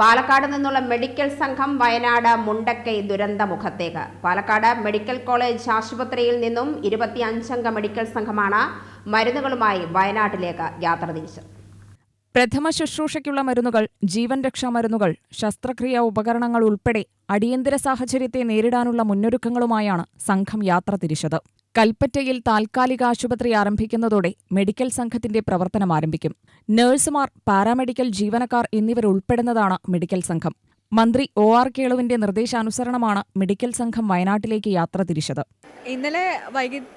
പാലക്കാട് നിന്നുള്ള മെഡിക്കൽ സംഘം വയനാട് മുണ്ടക്കൈ ദുരന്തമുഖത്തേക്ക്. പാലക്കാട് മെഡിക്കൽ കോളേജ് ആശുപത്രിയിൽ നിന്നും ഇരുപത്തിയഞ്ചംഗ മെഡിക്കൽ സംഘമാണ് മരുന്നുകളുമായി വയനാട്ടിലേക്ക് യാത്ര തിരിച്ചത്. പ്രഥമ ശുശ്രൂഷയ്ക്കുള്ള മരുന്നുകൾ ജീവൻ രക്ഷാ മരുന്നുകൾ ശസ്ത്രക്രിയാ ഉപകരണങ്ങൾ ഉൾപ്പെടെ അടിയന്തര സാഹചര്യത്തെ നേരിടാനുള്ള മുന്നൊരുക്കങ്ങളുമായാണ് സംഘം യാത്ര തിരിച്ചത്. കൽപ്പറ്റയിൽ താൽക്കാലിക ആശുപത്രി ആരംഭിക്കുന്നതോടെ മെഡിക്കൽ സംഘത്തിന്റെ പ്രവർത്തനം ആരംഭിക്കും. നഴ്സുമാർ പാരാമെഡിക്കൽ ജീവനക്കാർ എന്നിവരുൾപ്പെടുന്നതാണ് മെഡിക്കൽ സംഘം. മന്ത്രി ഒ ആർ കേളുവിന്റെ നിർദ്ദേശാനുസരണമാണ് മെഡിക്കൽ സംഘം വയനാട്ടിലേക്ക് യാത്ര തിരിച്ചത്. ഇന്നലെ വൈകിട്ട്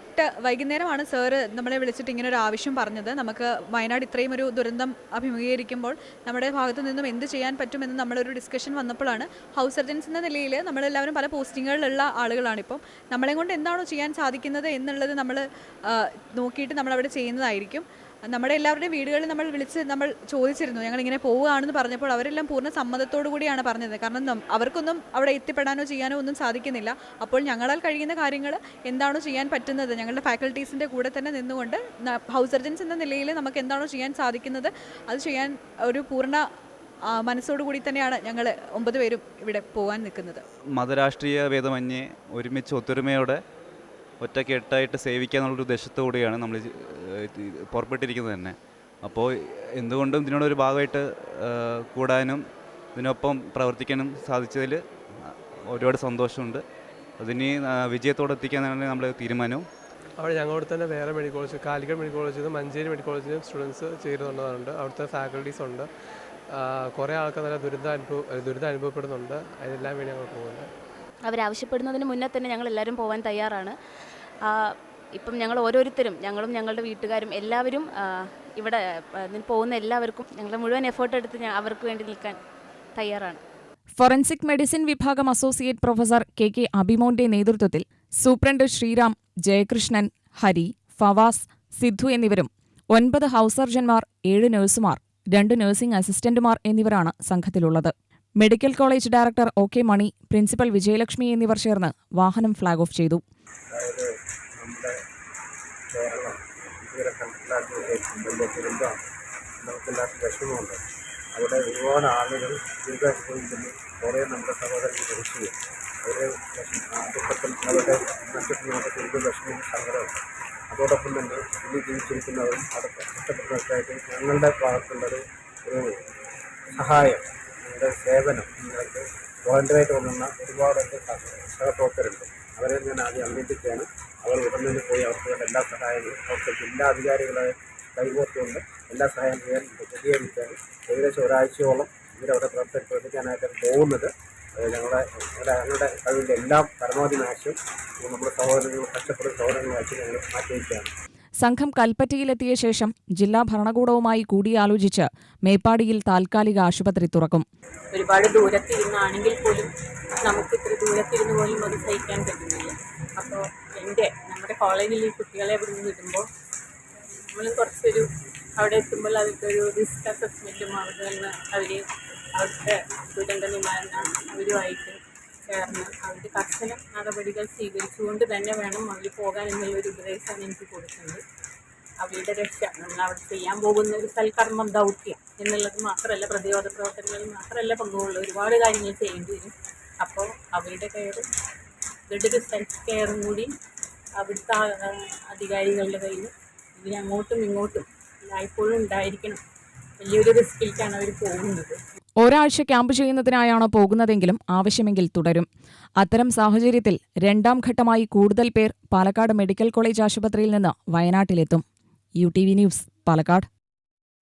വൈകുന്നേരമാണ് സാറ് നമ്മളെ വിളിച്ചിട്ട് ഇങ്ങനെ ഒരു ആവശ്യം പറഞ്ഞത്. നമുക്ക് വയനാട് ഇത്രയും ഒരു ദുരന്തം അഭിമുഖീകരിക്കുമ്പോൾ നമ്മുടെ ഭാഗത്തു നിന്നും എന്ത് ചെയ്യാൻ പറ്റുമെന്ന് നമ്മളൊരു ഡിസ്കഷൻ വന്നപ്പോഴാണ് ഹൗസ് സർജൻസ് എന്ന നിലയിൽ നമ്മളെല്ലാവരും പല പോസ്റ്റിങ്ങുകളിലുള്ള ആളുകളാണ് ഇപ്പം. നമ്മളെ കൊണ്ട് എന്താണോ ചെയ്യാൻ സാധിക്കുന്നത് എന്നുള്ളത് നമ്മൾ നോക്കിയിട്ട് നമ്മളവിടെ ചെയ്യുന്നതായിരിക്കും. നമ്മുടെ എല്ലാവരുടെയും വീടുകളിൽ നമ്മൾ വിളിച്ച് നമ്മൾ ചോദിച്ചിരുന്നു. ഞങ്ങൾ ഇങ്ങനെ പോവുകയാണെന്ന് പറഞ്ഞപ്പോൾ അവരെല്ലാം പൂർണ സമ്മതത്തോടു കൂടിയാണ് പറഞ്ഞത്. കാരണം അവർക്കൊന്നും അവിടെ എത്തിപ്പെടാനോ ചെയ്യാനോ ഒന്നും സാധിക്കുന്നില്ല. അപ്പോൾ ഞങ്ങളാൽ കഴിയുന്ന കാര്യങ്ങൾ എന്താണോ ചെയ്യാൻ പറ്റുന്നത് ഞങ്ങളുടെ ഫാക്കൽറ്റീസിന്റെ കൂടെ തന്നെ നിന്നുകൊണ്ട് ഹൗസ് സർജൻസ് എന്ന നിലയിൽ നമുക്ക് എന്താണോ ചെയ്യാൻ സാധിക്കുന്നത് അത് ചെയ്യാൻ ഒരു പൂർണ ആ, മനസ്സോടു കൂടി തന്നെയാണ് ഞങ്ങൾ ഒമ്പത് പേരും ഇവിടെ പോകാൻ നിൽക്കുന്നത്. മതരാഷ്ട്രീയ ഭേദമന്യേ ഒരുമിച്ച് ഒത്തൊരുമയോടെ ഒറ്റക്കെട്ടായിട്ട് സേവിക്കുക എന്നുള്ളൊരു ഉദ്ദേശത്തോടെയാണ് നമ്മൾ പുറപ്പെട്ടിരിക്കുന്നത് തന്നെ. അപ്പോൾ എന്തുകൊണ്ടും ഇതിനോടൊരു ഭാഗമായിട്ട് കൂടാനും ഇതിനൊപ്പം പ്രവർത്തിക്കാനും സാധിച്ചതിൽ ഒരുപാട് സന്തോഷമുണ്ട്. അതിന് വിജയത്തോടെ എത്തിക്കാനാണ് നമ്മൾ തീരുമാനവും. അവിടെ ഞങ്ങളോട് തന്നെ വേറെ മെഡിക്കൽ കോളേജ് കാലിക്കറ്റ് മെഡിക്കൽ കോളേജിൽ നിന്ന് മഞ്ചേരി മെഡിക്കൽ കോളേജിൽ നിന്ന് സ്റ്റുഡൻസ് ചേരുന്നുണ്ട് അവിടുത്തെ ഫാക്കൽറ്റീസ് ഉണ്ട്. കുറേ ആൾക്കാർ നല്ല ദുരിതം അനുഭവം ദുരിതം അനുഭവപ്പെടുന്നുണ്ട്. അതിനെല്ലാം വേണ്ടി ഞങ്ങൾ പോകുന്നത് അവരാവശ്യപ്പെടുന്നതിന് മുന്നേ തന്നെ ഞങ്ങൾ എല്ലാവരും പോകാൻ തയ്യാറാണ്. ഇപ്പം ഞങ്ങൾ ഓരോരുത്തരും ഞങ്ങളും ഞങ്ങളുടെ വീട്ടുകാരും എല്ലാവരും ഇവിടെ പോകുന്ന എല്ലാവർക്കും ഞങ്ങളുടെ മുഴുവൻ എഫേർട്ട് എടുത്ത് അവർക്ക് വേണ്ടി നിൽക്കാൻ തയ്യാറാണ്. ഫോറൻസിക് മെഡിസിൻ വിഭാഗം അസോസിയേറ്റ് പ്രൊഫസർ കെ കെ അഭിമോന്റെ നേതൃത്വത്തിൽ സൂപ്രണ്ട് ശ്രീറാം ജയകൃഷ്ണൻ ഹരി ഫവാസ് സിദ്ധു എന്നിവരും ഒൻപത് ഹൗസ് സർജൻമാർ ഏഴ് നഴ്സുമാർ രണ്ട് നഴ്സിംഗ് അസിസ്റ്റന്റുമാർ എന്നിവരാണ് സംഘത്തിലുള്ളത്. Medical college director O K Mani principal Vijayalakshmi എന്നിവർ ചേർന്ന് വാഹനം ഫ്ളാഗ് ഓഫ് ചെയ്തു. കേരളം. ഇതുവരെ കണ്ടിട്ടില്ലാത്ത ദുരന്തമാണ് നമുക്കെല്ലാവർക്കും വിഷമമുണ്ട്. അവിടെ ഒരുപാട് ആളുകൾ ദുരിതം അനുഭവിക്കുന്നു കുറേ നമ്മുടെ സഹോദരങ്ങൾ മരിച്ചു. അവരെ ദുഃഖത്തിൽ അവരുടെ നഷ്ടത്തിനുള്ള ദുരിത വിഷമവും സങ്കടവും അതോടൊപ്പം തന്നെ ഇനി ജീവിച്ചിരിക്കുന്നവരും അടുത്ത കഷ്ടപ്പെട്ടവർക്കായിട്ട് ഞങ്ങളുടെ ഭാഗത്തുള്ളൊരു ഒരു സഹായം ഞങ്ങളുടെ സേവനം നിങ്ങൾക്ക് വോളണ്ടറായിട്ട് വന്നുന്ന ഒരുപാട് സഹപ്രവർത്തകരുണ്ട്. അവരെ ഞാൻ ആദ്യം അഭിനന്ദിക്കുകയാണ് അവർ ഉടൻ തന്നെ പോയി അവർക്ക് വേണ്ട എല്ലാ സഹായങ്ങളും അവർക്ക് ജില്ലാ അധികാരികളെ കൈകോർത്തുകൊണ്ട് എല്ലാ സഹായം ചെയ്യാൻ പ്രതികരിച്ചാണ് ഏകദേശം ഒരാഴ്ചയോളം ഇവരവിടെ പ്രവർത്തനം പ്രവർത്തിക്കാനായിട്ടാണ് പോകുന്നത്. ഞങ്ങളുടെ ഞങ്ങളുടെ കഴിവിന്റെ എല്ലാം പരമാവധി നാശം നമ്മുടെ സഹോദരങ്ങൾ കഷ്ടപ്പെടുന്ന സഹോദരങ്ങളാക്കി ഞങ്ങൾ ആഗ്രഹിക്കുകയാണ് സംഘം കൽപ്പറ്റയിലെത്തിയ ശേഷം ജില്ലാ ഭരണകൂടവുമായി കൂടിയാലോചിച്ച് മേപ്പാടിയിൽ താൽക്കാലിക ആശുപത്രി തുറക്കും. ഒരുപാട് ദൂരത്തിരുന്നാണെങ്കിൽ പോലും നമുക്ക് ഇത്ര ദൂരത്തിരുന്ന് പോലും അത് സഹിക്കാൻ പറ്റുന്നില്ല. കോളേജിൽ ഈ കുട്ടികളെ ഇവിടെ നിന്ന് വിടുമ്പോൾ നമ്മൾ കുറച്ചൊരു അവിടെ എത്തുമ്പോൾ അവർക്ക് ഒരു റിസ്ക് അസസ്മെന്റും അവിടെ നിന്ന് അവർ അവിടുത്തെ ദുരന്ത നിവാരണ അവരുമായിട്ട് ചേർന്ന് അവർ കർശന നടപടികൾ സ്വീകരിച്ചുകൊണ്ട് തന്നെ വേണം അവർ പോകാൻ എന്നുള്ളൊരു ഉപദേശമാണ് എനിക്ക് കൊടുക്കുന്നത്. അവരുടെ രക്ഷ നമ്മൾ അവിടെ ചെയ്യാൻ പോകുന്ന ഒരു സൽക്കർമ്മം ദൗത്യം എന്നുള്ളത് മാത്രമല്ല പ്രതിരോധ പ്രവർത്തനങ്ങളിൽ മാത്രമല്ല പങ്കുകൊള്ളുക. ഒരുപാട് കാര്യങ്ങൾ ചെയ്യേണ്ടി വരും. അപ്പോൾ അവരുടെ കെയർ ഇവരുടെ ഒരു സെൽഫ് കെയറും കൂടി അവിടുത്തെ അധികാരികളുടെ കയ്യിൽ ഇതിന് അങ്ങോട്ടും ഇങ്ങോട്ടും എല്ലായ്പ്പോഴും ഉണ്ടായിരിക്കണം. വലിയൊരു റിസ്കിലേക്കാണ് അവർ പോകുന്നത്. ഒരാഴ്ച ക്യാമ്പ് ചെയ്യുന്നതിനായാണ് പോകുന്നതെങ്കിലും ആവശ്യമെങ്കിൽ തുടരും. അത്തരം സാഹചര്യത്തിൽ രണ്ടാം ഘട്ടമായി കൂടുതൽ പേർ പാലക്കാട് മെഡിക്കൽ കോളേജ് ആശുപത്രിയിൽ നിന്ന് വയനാട്ടിലെത്തും. U T V news Palakkad.